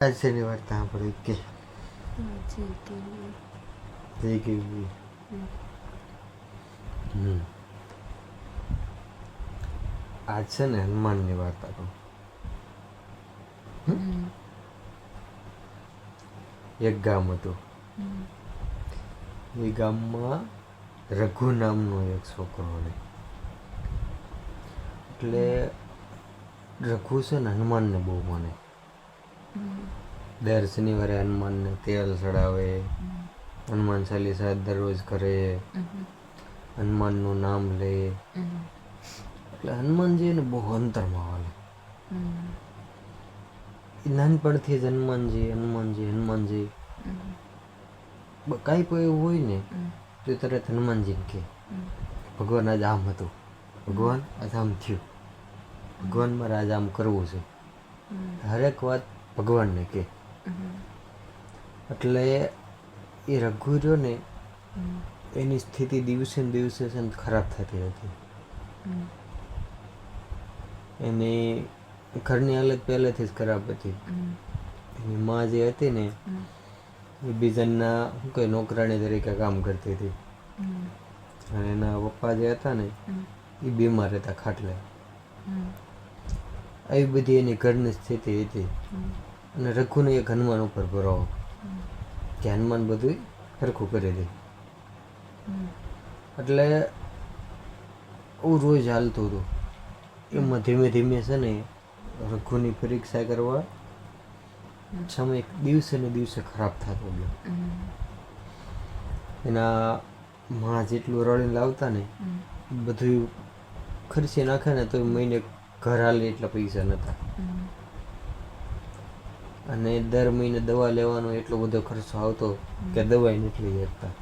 આજ શેની વાર્તા આપણે કે જઈ ગઈ હમ. આજ છે ને હનુમાનની વાર્તા કહું એક ગામ હતું એ ગામમાં રઘુ નામનો એક છોકરો હતો એટલે રઘુ છે ને હનુમાનને બહુ માને. દર શનિવારે હનુમાનને તેલ ચડાવે, હનુમાન ચાલીસા દરરોજ કરે, હનુમાનનું નામ લે. એટલે હનુમાનજી એને બહુ અંતરમાં વાલે. નાનપણથી જ હનુમાનજી હનુમાનજી હનુમાનજી કાંઈ પણ એવું હોય ને. તો તરત હનુમાનજીને કહે. ભગવાન આજ આમ હતું. ભગવાન આજ આમ થયું. ભગવાન મારે આજ આમ કરવું છે. હરેક વાત ભગવાનને કહે એટલે એ રઘુ ને એની સ્થિતિ દિવસે ને દિવસે છે ને ખરાબ થતી હતી. એની ઘરની હાલત પહેલેથી જ ખરાબ હતી એની માં જે હતી ને, એ બીજાના શું કહે નોકરાણી તરીકે કામ કરતી હતી અને એના પપ્પા જે હતા ને, એ બીમાર હતા ખાટલે. આવી બધી એની ઘરની સ્થિતિ હતી. અને રઘુને એક હનુમાન ઉપર ભરાવો કે હનુમાન બધું સરખું કરી દે. એટલે હું રોજ હાલતું હતું. એમાં ધીમે ધીમે છે ને રઘુની પરીક્ષા કરવા સમય દિવસે ને દિવસે ખરાબ થતો ગયો. એના માં જેટલું રળીને લાવતા ને. બધું ખર્ચી નાખે ને તો મહિને ઘર હાલે એટલા પૈસા નતા અને દર મહિને દવા લેવાનો એટલો બધો ખર્ચો આવતો કે દવાઈ નથી લઈ શકતા.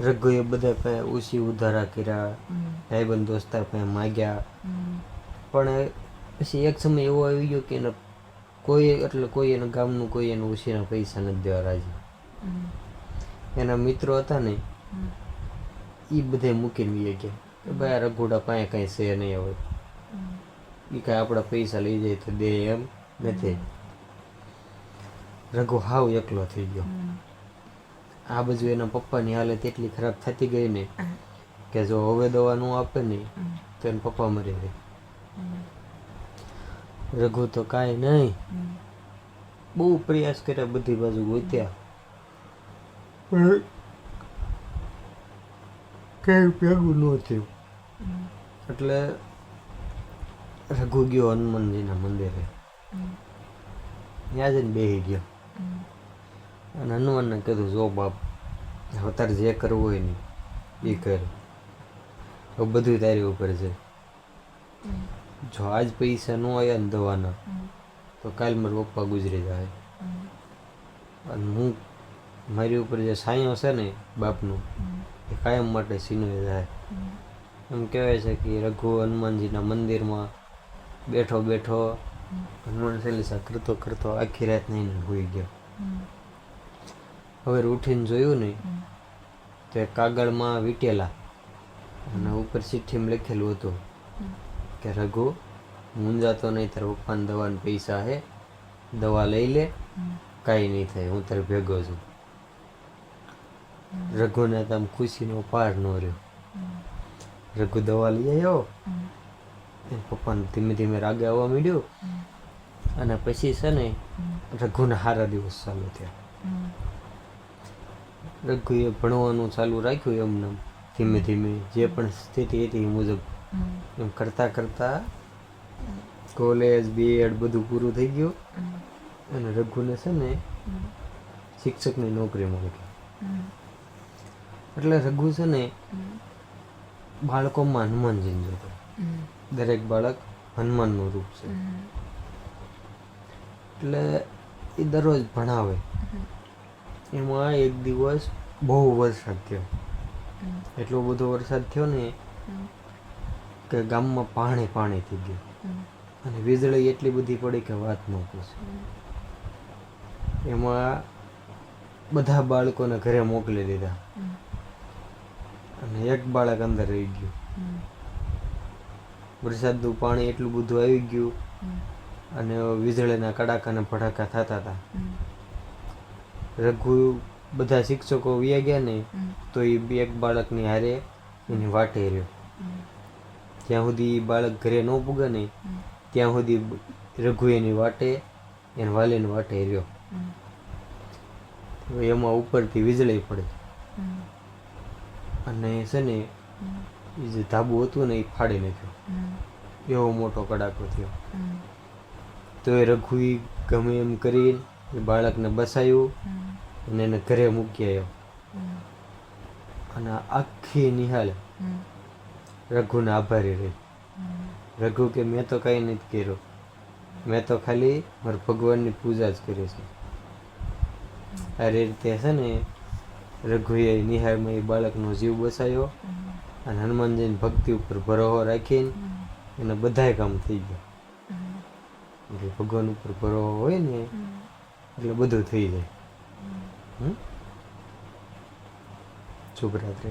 રઘુએ બધા પાસે ઓછી ઉધારા કર્યા. ભાઈબંધ દોસ્તાર પાસે માગ્યા પણ પછી એક સમય એવો આવી ગયો કે એના કોઈ એટલે કોઈ એના ગામનું કોઈ એને ઉછીના પૈસા નથી દેવા રાજી એના મિત્રો હતા ને એ બધે મૂકીને ગયા ભાઈ રઘુડા પાસે કંઈ છે નહીં હવે. એ કાંઈ આપણા પૈસા લઈ જાય તો દે એમ નથી. રઘુ હાવ એકલો થઈ ગયો. આ બાજુ એના પપ્પાની હાલત એટલી ખરાબ થતી ગઈ ને કે જો હવે દવા ન આપે ને તો એના પપ્પા મરી જાય. રઘુ તો કાંઈ નહીં. બહુ પ્રયાસ કર્યા બધી બાજુ ગોત્યા. કઈ ભેગું ન થયું. એટલે રઘુ ગયો હનુમાનજીના મંદિરે. ત્યાં જઈને બેસી ગયો. અને હનુમાનને કીધું જો બાપ હવે તારે જે કરવું હોય ને એ કર. હવે બધું તારી ઉપર છે. જો આજ પૈસા ન આવ્યા ને દવાના તો કાલ મારા પપ્પા ગુજરી જાય. અને હું મારી ઉપર જે સાયો છે ને બાપનું એ કાયમ માટે સીનો જાય. એમ કહેવાય છે કે રઘુ હનુમાનજીના મંદિરમાં બેઠો બેઠો હનુમાન ચાલીસા કરતો કરતો આખી રાત નહીં હોઈ ગયો. હવે ઉઠીને જોયું નહીં તો એ કાગળમાં વીટેલા અને ઉપર ચિઠ્ઠીમાં લખેલું હતું કે રઘુ મૂંઝાતો નહીં, તારે પપ્પાને દવાના પૈસા હે, દવા લઈ લે, કાંઈ નહીં થાય, હું તારે ભેગો છું. રઘુને તો આમ ખુશીનો પાર ન રહ્યો. રઘુ દવા લઈ આવ્યો. એ પપ્પાને ધીમે ધીમે રાગે આવવા માંડ્યું. અને પછી છે ને રઘુના સારા દિવસ ચાલુ થયા. રઘુએ ભણવાનું ચાલુ રાખ્યું એમને ધીમે ધીમે જે પણ સ્થિતિ હતી એ મુજબ. એમ કરતાં કરતાં કોલેજ બીએડ બધું પૂરું થઈ ગયું. અને રઘુને છે ને શિક્ષકની નોકરી મળી ગઈ. એટલે રઘુ છે ને બાળકોમાં હનુમાનજી જોતો દરેક બાળક હનુમાનનું રૂપ છે. એટલે એ દરરોજ ભણાવે. એમાં એક દિવસ બહુ વરસાદ થયો. એટલો બધો વરસાદ થયો ને કે ગામમાં પાણી પાણી થઈ ગયું. અને વીજળી એટલી બધી પડી કે વાત ન પૂછે. એમાં બધા બાળકોને ઘરે મોકલી દીધા. અને એક બાળક અંદર રહી ગયું વરસાદનું પાણી એટલું બધું આવી ગયું અને વીજળીના કડાકાના ભડાકા થતા હતા. રઘુ બધા શિક્ષકો વ્યા ગયા ને તો એ એક બાળકની હારે એની વાટે રહ્યો ત્યાં સુધી બાળક ઘરે ન પૂગે ને ત્યાં સુધી રઘુ એની વાટે એને વાલીની વાટે રહ્યો એમાં ઉપરથી વીજળી પડે. અને છે ને એ જે ધાબુ હતું ને એ ફાડી નાખ્યો. એવો મોટો કડાકો થયો. તો એ રઘુ ઈ ગમે એમ કરી એ બાળકને બસાયું અને એને ઘરે મૂકી આવ્યો અને આખી હમ. રઘુને આભારી રહી. રઘુ કે, મેં તો કંઈ નથી કર્યું. મેં તો ખાલી મારા ભગવાનની પૂજા જ કરી છે. આ રીતે છે ને રઘુએ નિહાળમાં એ બાળકનો જીવ બસાયો અને હનુમાનજીની ભક્તિ ઉપર ભરોહો રાખીને એને બધાય કામ થઈ ગયા. એટલે ભગવાન ઉપર ભરોહો હોય ને એટલે બધું થઈ જાય. શુભરાત્રી.